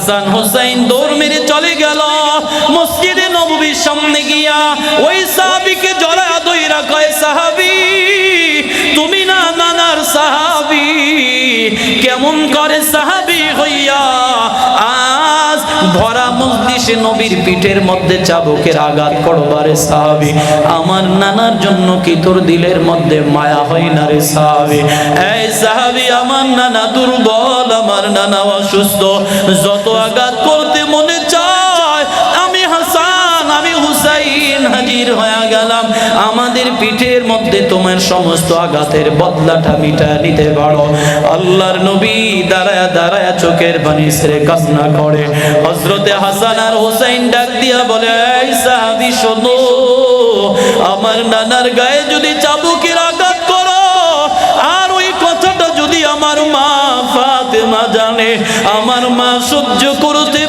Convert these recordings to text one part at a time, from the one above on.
হাসান হোসাইন দৌড় মেরে চলে গেল। মসজিদে নববীর সামনে গিয়া ওই সাহাবিকে জড়া দইরা কয়, সাহাবি, তুমি না নানার সাহাবি? কেমন করে সাহাবি হইয়া আজ ভরা মজলিসে নবীর পিঠের মধ্যে চাবুকের আঘাত করবারে সাহাবি? আমার নানার জন্য কি তোর দিলের মধ্যে মায়া হয় না রে সাহাবি? এই সাহাবি, আমার নানা দুর্বল। আমার নানা অসুস্থ। যত আঘাত করতে মনে চায়, আমি হাসান, আমি হুসাইন হাজির হয়ে গেলাম। আমাদের পিঠের মধ্যে তোমার সমস্ত আঘাতের বদলাটা মিটা নিতে পারো। আল্লাহর নবী দাঁড়ায় দাঁড়ায় চোখের পানি ছেড়ে কান্না করে। হজরতে হাসান আর হুসাইন ডাক দিয়া বলে আমার নানার গায়ে যদি চাবুকের আঘাত ফাতেমা জানে আমার মা সহ্য করতে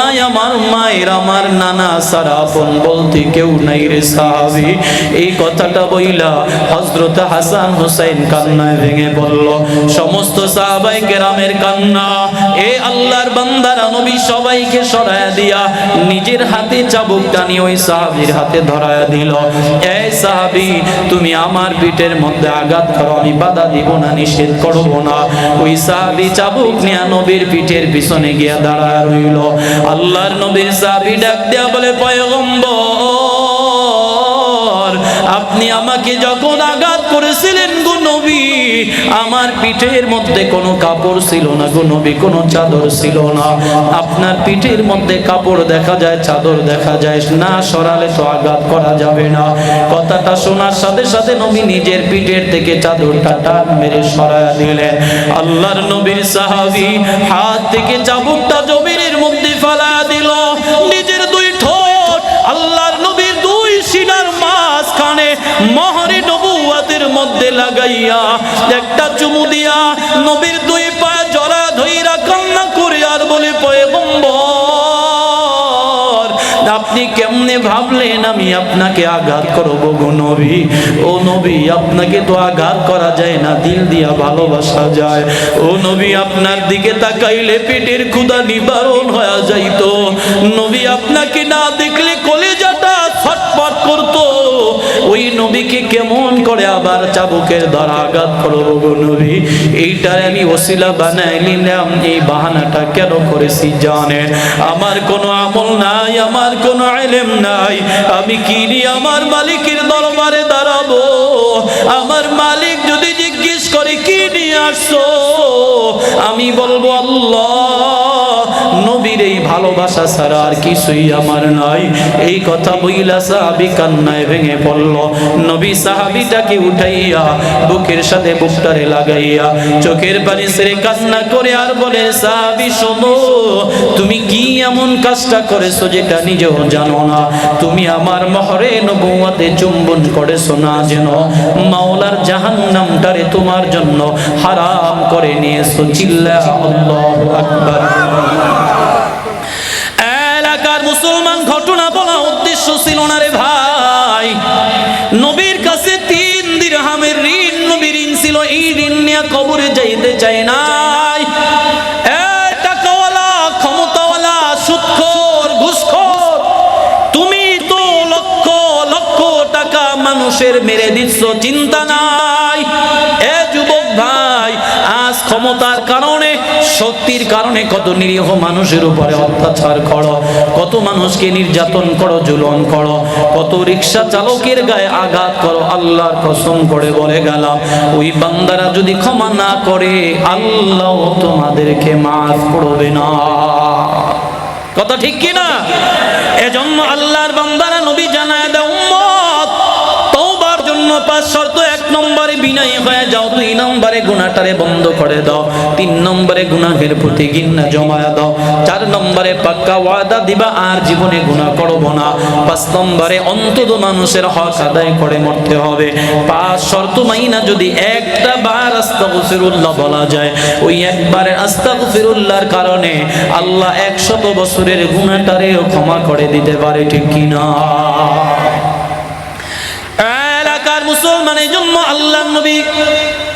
মদিনায় আমার মায়ের, আমার নানা সারা আপন বলতে কেউ নাই রে সাহাবি। এই কথাটা বইলা হজরত হাসান হুসাইন কান্নায় ভেঙে বলল সমস্ত সাহাবাই কেরামের কান্না। এ আল্লাহর বান্দারা, নবী সবাইকে সরায়া দিয়া নিজের হাতে চাবুক টানি ওই সাহাবির হাতে ধরায়া দিল। এই সাহাবি, তুমি আমার পিঠের মধ্যে আঘাত করো, আমি বাধা দিব না, নিষেধ করব না। ওই সাহাবি চাবুক নিয়ে নবীর পিঠের পিছনে গিয়া দাঁড়ায় রইল। আল্লাহর নবীর সাহাবি ডাক দেয়া বলে, পয়গম্বর, আপনি আমাকে যখন আঘাত করেছিলেন গো নবী, আমার পিঠের মধ্যে কোনো কাপড় ছিল না গো নবী, কোনো চাদর ছিল না। আপনার পিঠের মধ্যে কাপড় দেখা যায়, চাদর দেখা যায়, না সরালে তো আঘাত করা যাবে না। কথাটা শোনার সাথে সাথে নবী নিজের পিঠের থেকে চাদরটা টান মেরে সরায়া দিলেন। আল্লাহর নবীর সাহাবি হাত থেকে চাবুকটা জমিনের মধ্যে ফেলা দিল। নিজের দুই ঠোঁট, আল্লাহর নবীর দুই সিনার মাঝখানে মহরে নবুয়াতের মধ্যে লাগাইয়া, একটা চুমু দিয়া নবীর দুই পা জড়া আপনি কেমনে ভাবলেন আমি আপনাকে আঘাত করব গো নবী? ও নবী, আপনাকে তো আঘাত করা যায় না, দিল দিয়া ভালোবাসা যায়। ও নবী, আপনার দিকে তাকাইলে পেটের ক্ষুধা নিবারণ হয়ে যাইতো। নবী, আপনাকে না দেখলে ওই নবীকে কেমন করে আবার চাবুকের দ্বারা আঘাত করব গো নবী? এইটার আমি ওসিলা বানাই নিলাম, এই বাহানাটা কেন করেছি জানেন আমার কোনো আমল নাই, আমার কোনো আলেম নাই। আমি কি নিয়ে আমার মালিকের দরবারে দাঁড়াবো? আমার মালিক যদি জিজ্ঞেস করে, কি নিয়ে আসছো? আমি বলব, আল্লাহ নবীর এই ভালোবাসা ছাড়া আর কিছুই আমার নাই। এই কথা বইলা সাহাবি কান্নায় ভেঙে পড়ল। নবী সাহাবিটাকে উঠাইয়া বুকের সাথে বুকটারে লাগাইয়া চোখের পানি সেরে কান্না করে আর বলে, সাহাবি, শোনো, তুমি কি এমন কাজটা করেছ যেটা নিজেও জানো না? তুমি আমার মহরে নবুয়াতে চুম্বন করেছ না যেন? মাওলার জাহান্নামটারে তোমার জন্য হারাম করে নিয়েছো। চিল্লা আল্লাহু আকবার। মুসলমান ঘটনা বলা উদ্দেশ্য ছিল না রে ভাই। নবীর কাছে তিন দিরহামের ঋণ, নবীর ঋণ ছিল, এই ঋণ নিয়ে কবরে যাইতে চাই নাই। তুমি তো লক্ষ লক্ষ টাকা মানুষের মেরে দিচ্ছ, চিন্তা নাই। এ যুবক ভাই, আজ ক্ষমতার কারণে শক্তির কারণে কত নিরীহ মানুষের উপরে অত্যাচার করো, কত মানুষকে নির্যাতন করো জুলন করো, কত রিক্সা চালকের গায়ে আঘাত করো, আল্লাহর কসম করে বলে গেলাম, ওই বান্দারা যদি ক্ষমা না করে, আল্লাহ তোমাদেরকে মাফ করবে না। কথা ঠিক কি না? এজন্য আল্লাহর বান্দারা নবী জানায় দেয়, উম্মত, তওবার জন্য পাঁচ শর্ত নম্বরে বিনয়ী হয়ে যাও, দুই নম্বরে গুনাহটারে বন্ধ করে দাও, তিন নম্বরে গুনাহের প্রতি ঘৃণা জমা দাও, চার নম্বরে পাক্কা ওয়াদা দিবা আর জীবনে গুনাহ করব না। পাঁচ নম্বরে অন্তত মানুষের হক আদায় করে মরতে হবে। পাঁচ শর্ত মাইনা যদি একটা বার আস্তাগফিরুল্লাহ বলা যায়, ওই একবারের আস্তাগফিরুল্লাহর কারণে আল্লাহ একশত বছরের গুনাহটারেও ক্ষমা করে দিতে পারে, ঠিক কিনা? মুসলমানের জন্য আল্লাহ নবী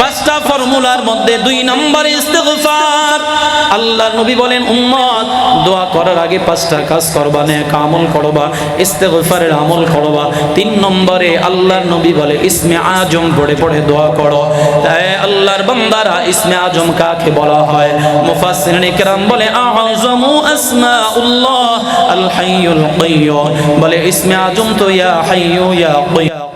পাঁচটা ফর্মুলার মধ্যে দুই নম্বর ইস্তেগফার। আল্লাহ নবী বলেন, উম্মত, দোয়া করার আগে পাঁচটা কাজ করবা, নেক আমল করবা, ইস্তেগফারের আমল করবা। তিন নম্বরে আল্লাহর নবী বলে, ইসমে আজম পড়ে পড়ে দোয়া করো। তাই আল্লাহর বান্দারা ইসমে আজম কাকে বলা হয়? মুফাসসিরিন ইকরাম বলে আযমু আসমাউল্লাহ আল হাইয়ুল কাইয়্যুম বলে, ইসমে আজম তো ইয়া হাইয়্যু ইয়া কাইয়্যুম